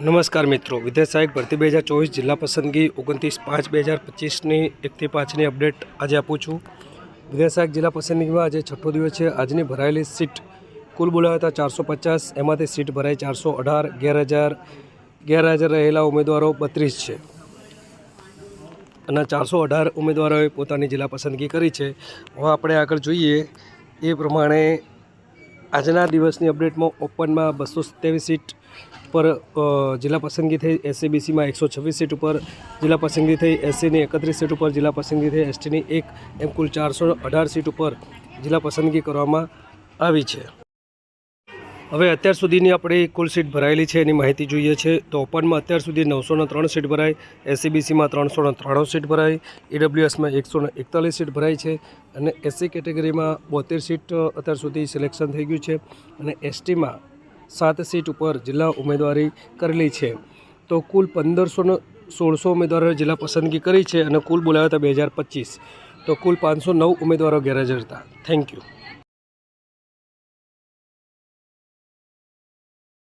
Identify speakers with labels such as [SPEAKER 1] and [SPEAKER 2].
[SPEAKER 1] નમસ્કાર મિત્રો. વિદેશ સહાયક ભરતી બે હજાર ચોવીસ જિલ્લા પસંદગી ઓગણત્રીસ પાંચ બે હજાર પચીસની એકથી પાંચની અપડેટ આજે આપું છું. વિદેશ સહાયક જિલ્લા પસંદગીમાં આજે છઠ્ઠો દિવસ છે. આજની ભરાયેલી સીટ કુલ બોલાવ્યા હતા ચારસો પચાસ. એમાંથી સીટ ભરાઈ ચારસો અઢાર. ગેરહાજર ગેરહાજર રહેલા ઉમેદવારો બત્રીસ છે. અને ચારસો અઢાર ઉમેદવારોએ પોતાની જિલ્લા પસંદગી કરી છે. હવે આપણે આગળ જોઈએ. એ પ્રમાણે આજના દિવસની અપડેટમાં ઓપનમાં બસો સત્યાવીસ સીટ પર જિલ્લા પસંદગી થઈ એસસીબીસીમાં એકસો છવ્વીસ સીટ ઉપર, જિલ્લા પસંદગી થઈ એસસીની એકત્રીસ સીટ ઉપર, જિલ્લા પસંદગી થઈ એસટીની એક, એમ કુલ ચારસો અઢાર સીટ ઉપર જિલ્લા પસંદગી કરવામાં આવી છે. હવે અત્યાર સુધીની આપણી કુલ સીટ ભરાયેલી છે, એની માહિતી જોઈએ છે. તો ઓપનમાં અત્યાર સુધી નવસોને ત્રણ સીટ ભરાઈ, એસસીબીસીમાં ત્રણસો ને ત્રાણું સીટ ભરાઈ, ઈડબ્લ્યુએસમાં એકસો ને એકતાલીસ સીટ ભરાઈ છે અને એસસી કેટેગરીમાં બોતેર સીટ અત્યાર સુધી સિલેક્શન થઈ ગયું છે અને એસટીમાં સાત સીટ ઉપર જિલ્લા ઉમેદવારી કરેલી છે. તો કુલ પંદરસોને સોળસો ઉમેદવારોએ જિલ્લા પસંદગી કરી છે અને કુલ બોલાવ્યા હતા બે હજાર પચીસ. તો કુલ પાંચસો નવ ઉમેદવારો ગેરહાજર હતા. Thank you.